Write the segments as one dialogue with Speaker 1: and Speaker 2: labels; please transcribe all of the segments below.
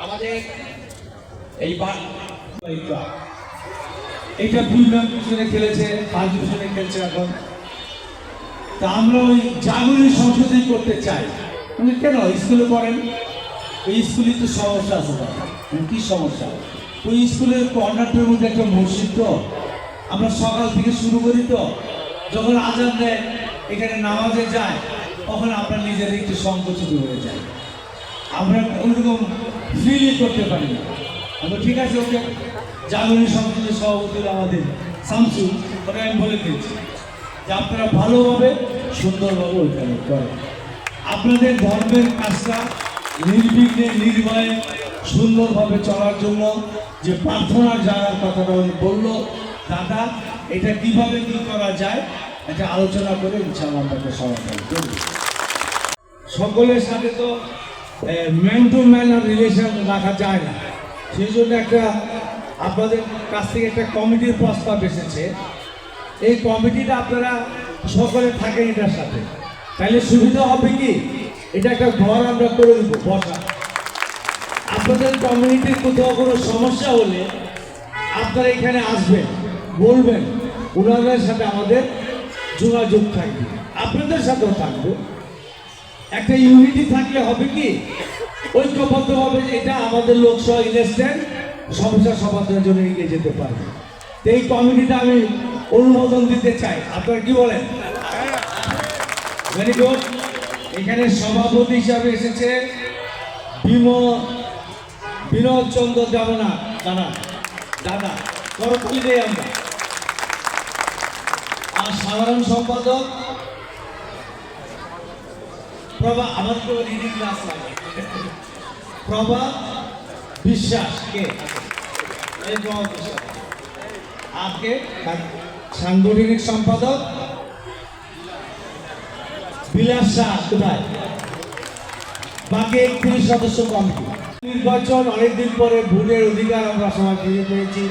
Speaker 1: আমাদের
Speaker 2: খেলেছে খেলছে এখন তা আমরা ওই সংশোধন করতে চাই কেন স্কুলে পড়েন ওই স্কুলে তো সমস্যা আছে সমস্যা ওই স্কুলের কর্নারটার মধ্যে একটা মসজিদ তো আমরা সকাল থেকে শুরু করি তো। যখন আজান দেয়, এখানে নামাজে যায়। তখন আমরা নিজেদের একটু সংকুচিত হয়ে যায় আমরা ওইরকম ফিলই করতে পারি না। আমরা ঠিক আছে, ওকে। জাগরণী সংসদের সভাপতি আমাদের শামসু ওটা আমি বলে দিয়েছি যে আপনারা ভালোভাবে, সুন্দরভাবে ওইখানে করেন। আপনাদের ধর্মের কাজটা নির্বিঘ্নে, নির্ভয়ে, সুন্দরভাবে চলার জন্য যে প্রার্থনার জানার কথাটা উনি বলল, দাদা, এটা কীভাবে কি করা যায়? এটা আলোচনা করে ইনশাআল্লাহ আপনাকে সমাধান করব। সকলের সাথে তো ম্যান টু ম্যান রিলেশন রাখা যায় না। সেই জন্য একটা আপনাদের কাছ থেকে একটা কমিটির প্রস্তাব এসেছে। এই কমিটিটা আপনারা সকলে থাকেন এটার সাথে। তাহলে সুবিধা হবে কি? এটা একটা ঘর আমরা করে দেবো, বসা। আপনাদের কমিউনিটির কোথাও কোনো সমস্যা হলে আপনারা এখানে আসবেন, বলবেন। ওনাদের সাথে আমাদের যোগাযোগ থাকবে। আপনাদের সাথেও থাকবে। একটা ইউনিটি থাকলে হবে কি? ঐক্যবদ্ধভাবে যে এটা আমাদের লোকসভা ইলেকশন সমস্যা সমাধানের জন্য এগিয়ে যেতে পারবে। এই কমিটিটা আমি অনুমোদন দিতে চাই। আপনারা কি বলেন? ভেরি গুড এখানে সভাপতি হিসাবে এসেছে বিম, বিনোদ চন্দ্র দেবনা দাদা দাদা করতালি দেই আমরা। আর সাধারণ সম্পাদক প্রভা আমার তো রিডিং ক্লাস লাগে। প্রভা বিশ্বাস, কে? এই প্রভা বিশ্বাস। আজকে সাংগঠনিক সম্পাদক বিলাস শাহ, কোথায়? বাকি একত্রিশ সদস্য কমিটি। নির্বাচন অনেকদিন পরে ভোটের অধিকার আমরা সবাই ফিরে পেয়েছি।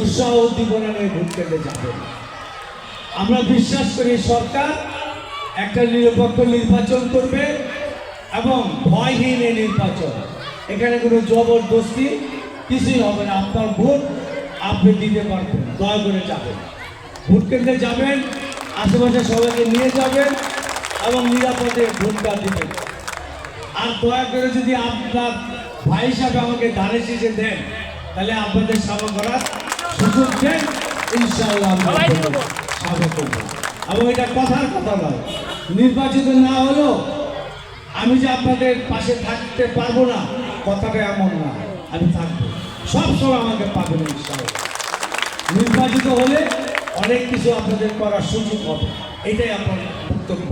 Speaker 2: উৎসাহ উদ্দীপনা নিয়ে ভোট কেন্দ্রে যাবেন আমরা বিশ্বাস করি সরকার একটা নিরপেক্ষ নির্বাচন করবে এবং ভয়হীন এই নির্বাচন। এখানে কোনো জবরদস্তি কিছুই হবে না। আপনার ভোট আপনি দিতে পারবেন দয়া করে যাবেন। ভোট কেন্দ্রে যাবেন আশেপাশে সবাইকে নিয়ে যাবেন এবং নিরাপদে ভোটটা দিবেন। আর দয়া করে যদি আপনার ভাই হিসাবে আমাকে ধারে শীষে দেন তাহলে আপনাদের সেবা করার সুযোগ দেন ইনশাআল্লাহ এবং এটা কথার কথা নয়, নির্বাচিত না হলেও আমি যে আপনাদের পাশে থাকতে পারব না, কথাটা এমন না, আমি থাকব। সব সময় আমাকে পাবেন নির্বাচিত হলে অনেক কিছু আপনাদের করার সুযোগ হবে, এটাই আপনার বক্তব্য